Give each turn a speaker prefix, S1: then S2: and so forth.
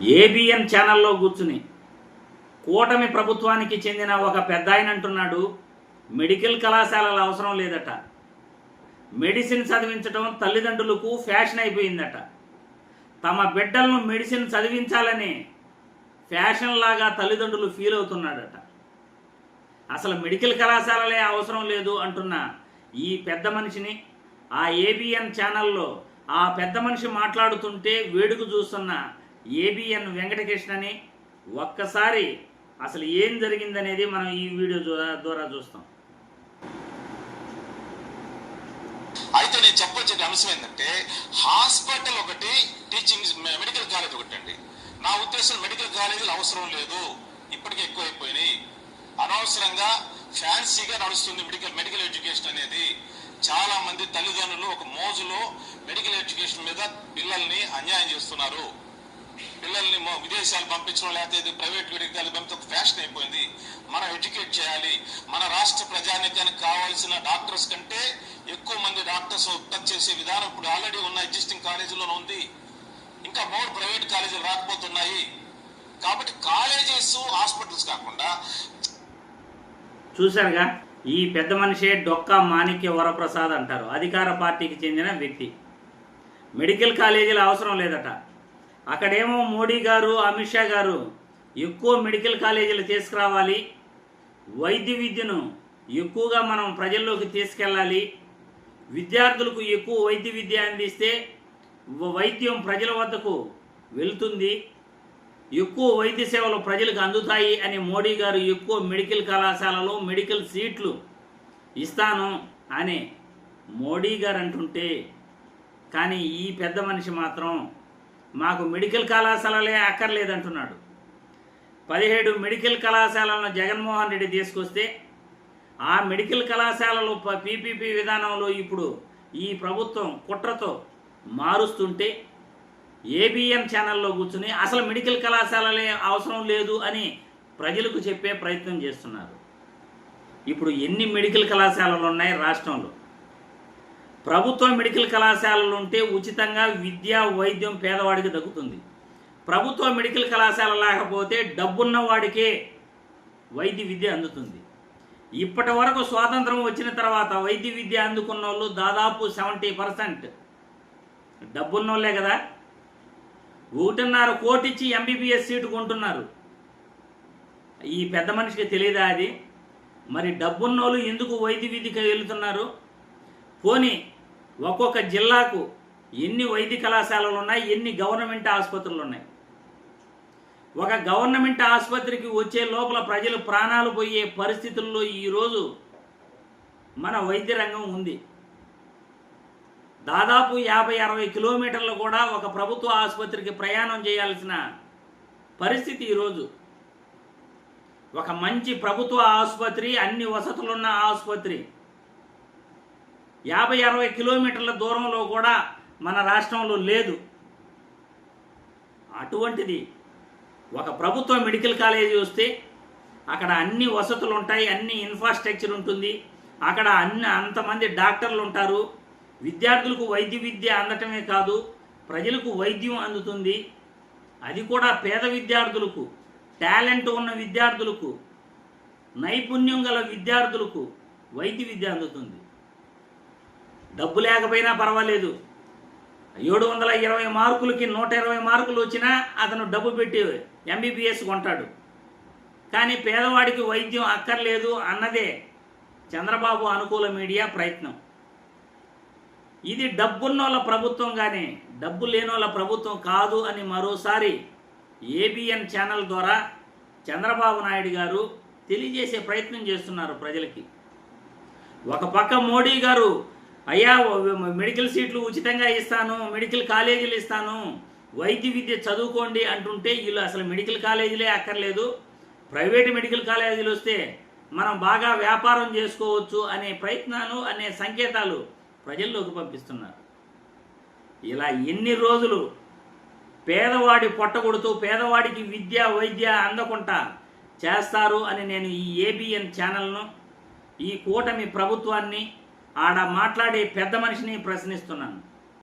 S1: ABN ఛానల్లో కూర్చుని కూటమి ప్రభుత్వానికి చెందిన ఒక పెద్ద ఆయన అంటున్నాడు మెడికల్ కళాశాలల అవసరం లేదట. మెడిసిన్ చదివించడం తల్లిదండ్రులకు ఫ్యాషన్ అయిపోయిందట. తమ బిడ్డలను మెడిసిన్ చదివించాలని ఫ్యాషన్ లాగా తల్లిదండ్రులు ఫీల్ అవుతున్నాడట. అసలు మెడికల్ కళాశాలలే అవసరం లేదు అంటున్న ఈ పెద్ద మనిషిని ఆ ఏబిఎన్ ఛానల్లో ఆ పెద్ద మనిషి మాట్లాడుతుంటే వేడుక చూస్తున్న ఏబిఎన్ వెంకటకృష్ణని ఒక్కసారి అసలు ఏం జరిగిందనేది మనం ఈ వీడియో ద్వారా చూస్తాం.
S2: అయితే నేను చెప్పొచ్చే అంశం ఏంటంటే హాస్పిటల్ ఒకటి టీచింగ్ మెడికల్ కాలేజ్ ఒకటి అండి నా ఉద్దేశం మెడికల్ కాలేజీలు అవసరం లేదు ఇప్పటికే ఎక్కువైపోయినాయి. అనవసరంగా ఫ్యాన్సీగా నడుస్తుంది మెడికల్ మెడికల్ ఎడ్యుకేషన్ అనేది. చాలా మంది తల్లిదండ్రులు ఒక మోజులో మెడికల్ ఎడ్యుకేషన్ మీద పిల్లల్ని అన్యాయం చేస్తున్నారు. పిల్లల్ని విదేశాలు పంపించడం లేకపోతే ప్రైవేట్ మెడికల్ పంపితే ఒక ఫ్యాషన్ అయిపోయింది. మనం ఎడ్యుకేట్ చేయాలి. మన రాష్ట్ర ప్రజానికానికి కావాల్సిన డాక్టర్స్ కంటే ఎక్కువ మంది డాక్టర్స్ ఉత్పత్తి చేసే విధానం ఇప్పుడు ఆల్రెడీ ఉన్న ఎగ్జిస్టింగ్ కాలేజీలోనే ఉంది. ఇంకా మోర్ ప్రైవేట్ కాలేజీలు రాకపోతున్నాయి. కాబట్టి కాలేజెస్ హాస్పిటల్స్ కాకుండా
S1: చూశారుగా? ఈ పెద్ద మనిషే డొక్కా మాణిక్య వరప్రసాద్ అంటారు. అధికార పార్టీకి చెందిన వ్యక్తి. మెడికల్ కాలేజీలు అవసరం లేదట. అక్కడేమో మోడీ గారు అమిత్ షా గారు ఎక్కువ మెడికల్ కాలేజీలు తీసుకురావాలి. వైద్య విద్యను ఎక్కువగా మనం ప్రజల్లోకి తీసుకెళ్ళాలి. విద్యార్థులకు ఎక్కువ వైద్య విద్య అందిస్తే వైద్యం ప్రజల వద్దకు వెళ్తుంది. ఎక్కువ వైద్య సేవలు ప్రజలకు అందుతాయి అని మోడీ గారు ఎక్కువ మెడికల్ కళాశాలలో మెడికల్ సీట్లు ఇస్తాను అని మోడీ గారు అంటుంటే కానీ ఈ పెద్ద మనిషి మాత్రం మాకు మెడికల్ కళాశాలలే అక్కర్లేదంటున్నాడు. పదిహేడు మెడికల్ కళాశాలను జగన్మోహన్ రెడ్డి తీసుకొస్తే ఆ మెడికల్ కళాశాలలు ప- పీపీపీ విధానంలో ఇప్పుడు ఈ ప్రభుత్వం కుట్రతో మారుస్తుంటే ఏబిఎం ఛానల్లో కూర్చుని అసలు మెడికల్ కళాశాలలే అవసరం లేదు అని ప్రజలకు చెప్పే ప్రయత్నం చేస్తున్నారు. ఇప్పుడు ఎన్ని మెడికల్ కళాశాలలు ఉన్నాయి రాష్ట్రంలో? ప్రభుత్వ మెడికల్ కళాశాలలు ఉంటే ఉచితంగా విద్య వైద్యం పేదవాడికి దక్కుతుంది. ప్రభుత్వ మెడికల్ కళాశాల లేకపోతే డబ్బున్న వాడికే వైద్య విద్య అందుతుంది. ఇప్పటి వరకు స్వాతంత్రం వచ్చిన తర్వాత వైద్య విద్య అందుకున్న వాళ్ళు దాదాపు సెవెంటీ పర్సెంట్ డబ్బున్నోళ్ళే కదా. ఒకటిన్నర కోటిచ్చి ఎంబీబీఎస్ సీటు కొంటున్నారు. ఈ పెద్ద మనిషికి తెలియదా అది? మరి డబ్బున్నోళ్ళు ఎందుకు వైద్య విద్యకి వెళుతున్నారు? పోనీ ఒక్కొక్క జిల్లాకు ఎన్ని వైద్య కళాశాలలు ఉన్నాయి ఎన్ని గవర్నమెంట్ ఆసుపత్రులు ఉన్నాయి ఒక గవర్నమెంట్ ఆసుపత్రికి వచ్చే లోపల ప్రజలు ప్రాణాలు పోయే పరిస్థితుల్లో ఈరోజు మన వైద్య రంగం ఉంది. దాదాపు యాభై అరవై కిలోమీటర్లు కూడా ఒక ప్రభుత్వ ఆసుపత్రికి ప్రయాణం చేయాల్సిన పరిస్థితి ఈరోజు ఒక మంచి ప్రభుత్వ ఆసుపత్రి అన్ని వసతులున్న ఆసుపత్రి యాభై అరవై కిలోమీటర్ల దూరంలో కూడా మన రాష్ట్రంలో లేదు. అటువంటిది ఒక ప్రభుత్వ మెడికల్ కాలేజీ వస్తే అక్కడ అన్ని వసతులు ఉంటాయి అన్ని ఇన్ఫ్రాస్ట్రక్చర్ ఉంటుంది. అక్కడ అన్ని అంతమంది డాక్టర్లు ఉంటారు. విద్యార్థులకు వైద్య విద్య అందటమే కాదు ప్రజలకు వైద్యం అందుతుంది. అది కూడా పేద విద్యార్థులకు టాలెంట్ ఉన్న విద్యార్థులకు నైపుణ్యం గల విద్యార్థులకు వైద్య విద్య అందుతుంది. డబ్బు లేకపోయినా పర్వాలేదు. ఏడు వందల ఇరవై మార్కులకి నూట ఇరవై మార్కులు వచ్చినా అతను డబ్బు పెట్టి ఎంబీబీఎస్ కొంటాడు. కానీ పేదవాడికి వైద్యం అక్కర్లేదు అన్నదే చంద్రబాబు అనుకూల మీడియా ప్రయత్నం. ఇది డబ్బున్నోళ్ళ ప్రభుత్వం కానీ డబ్బు లేనోళ్ళ ప్రభుత్వం కాదు అని మరోసారి ఏబిఎన్ ఛానల్ ద్వారా చంద్రబాబు నాయుడు గారు తెలియజేసే ప్రయత్నం చేస్తున్నారు ప్రజలకి. ఒక పక్క మోడీ గారు అయ్యా మెడికల్ సీట్లు ఉచితంగా ఇస్తాను మెడికల్ కాలేజీలు ఇస్తాను వైద్య విద్య చదువుకోండి అంటుంటే వీళ్ళు అసలు మెడికల్ కాలేజీలే అక్కర్లేదు. ప్రైవేట్ మెడికల్ కాలేజీలు వస్తే మనం బాగా వ్యాపారం చేసుకోవచ్చు అనే ప్రయత్నాలు అనే సంకేతాలు ప్రజల్లోకి పంపిస్తున్నారు. ఇలా ఎన్ని రోజులు పేదవాడి పొట్టగొడుతూ పేదవాడికి విద్య వైద్య అందకుండా చేస్తారు అని నేను ఈ ఏబిఎన్ ఛానల్ను ఈ కూటమి ప్రభుత్వాన్ని ఆడ మాట్లాడే పెద్ద మనిషిని ప్రశ్నిస్తున్నాను.